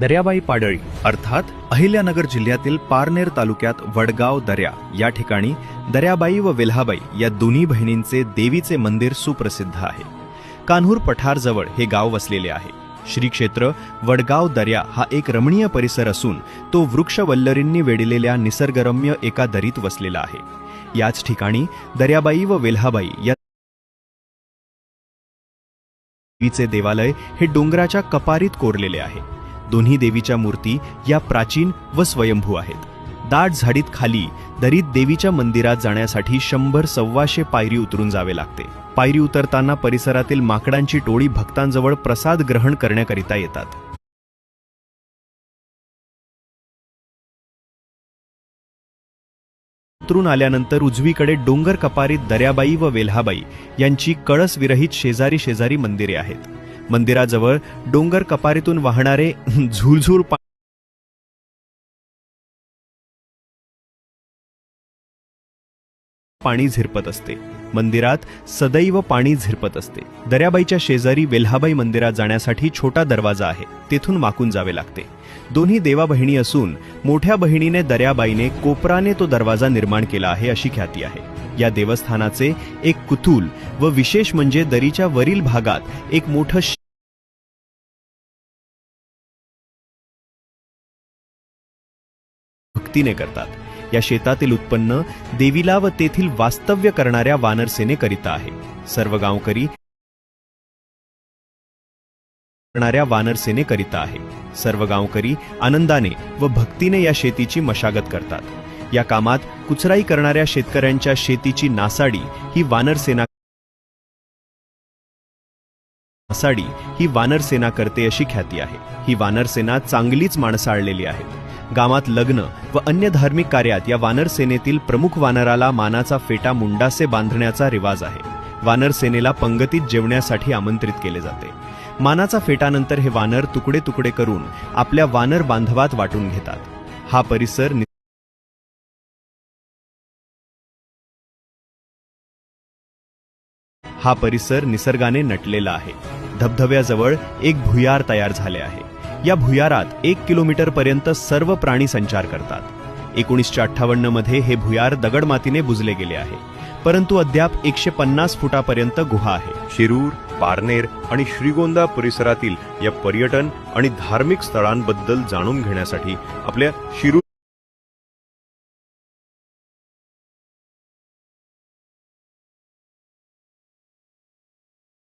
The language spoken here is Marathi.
दर्याबाई पाडळी अर्थात अहिल्यानगर जिल्ह्यातील पारनेर तालुक्यात वडगाव दर्या या ठिकाणी दर्याबाई व वेल्हाबाई या दोन्ही बहिणींचे देवीचे मंदिर सुप्रसिद्ध आहे. कान्हूर पठारजवळ हे गाव वसलेले आहे. श्री क्षेत्र वडगाव दर्या हा एक रमणीय परिसर असून तो वृक्षवल्लरींनी वेढलेल्या निसर्गरम्य एका दरीत वसलेला आहे. याच ठिकाणी दर्याबाई व वेल्हाबाई या देवीचे देवालय हे डोंगराच्या कपारीत कोरलेले आहे. दोन्ही देवीच्या मूर्ती या प्राचीन व स्वयंभू आहेत. दाट झाडीत खाली दरीत देवीच्या मंदिरात जाण्यासाठी शंभर सव्वाशे पायरी उतरून जावे लागते. पायरी उतरताना परिसरातील माकडांची टोळी भक्तांजवळ प्रसाद ग्रहण करण्याकरिता येतात. उतरून आल्यानंतर उजवीकडे डोंगर कपारीत दर्याबाई व वेल्हाबाई यांची कळस विरहित शेजारी शेजारी मंदिरे आहेत. मंदिराजवळ डोंगर कपारीतून वाहणारे झुळझुळ पाणी झिरपत असते. मंदिरात सदैव पाणी झिरपत असते. दर्याबाईच्या शेजारी वेल्हाबाई मंदिरात जाण्यासाठी छोटा दरवाजा आहे. तेथून वाकून जावे लागते. दोन्ही देवा बहिणी असून मोठ्या बहिणीने दर्याबाईने कोपराने तो दरवाजा निर्माण केला आहे अशी ख्याती आहे. या देवस्थानाचे एक कुतूल व विशेष म्हणजे दरीच्या वरील भागात एक मोठं भक्तीने करतात. या शेतातील उत्पन्न देवीला व तेथील वास्तव्य करणाऱ्या वानरसेनेकरिता आहे. सर्व गावकरी करणाऱ्या वानरसेनेकरिता आहे. सर्व गावकरी आनंदाने व भक्तीने या शेतीची मशागत करतात. या कामात कुचराई करणाऱ्या शेतकऱ्यांच्या शेतीची नासाडी ही वानरसेना नासाडी ही वानरसेना करते अशी ख्याती आहे. ही वानरसेना चांगलीच माणसाळलेली आहे. गावात लग्न व अन्य धार्मिक कार्यात या वानरसेनेतील प्रमुख वानराला मानाचा फेटा मुंडासे बांधण्याचा रिवाज आहे. वानरसेनेला पंगतीत जेवण्यासाठी आमंत्रित केले जाते. मानाचा फेटानंतर हे वानर तुकडे तुकडे करून आपल्या वानर बांधवात वाटून घेतात. हा परिसर हा परिसर निसर्गाने नटलेला आहे. धबधब्याजवळ एक भुयार तयार झाले आहे. या भुयारात एक किलोमीटर पर्यंत सर्व प्राणी संचार करतात. एकोणीसशे अठ्ठावन्नमध्ये हे भुयार दगडमातीने बुजले गेले आहे. परंतु अद्याप एकशे पन्नास फुटापर्यंत गुहा आहे. शिरूर पारनेर आणि श्रीगोंदा परिसरातील या पर्यटन आणि धार्मिक स्थळांबद्दल जाणून घेण्यासाठी आपल्या शिरूर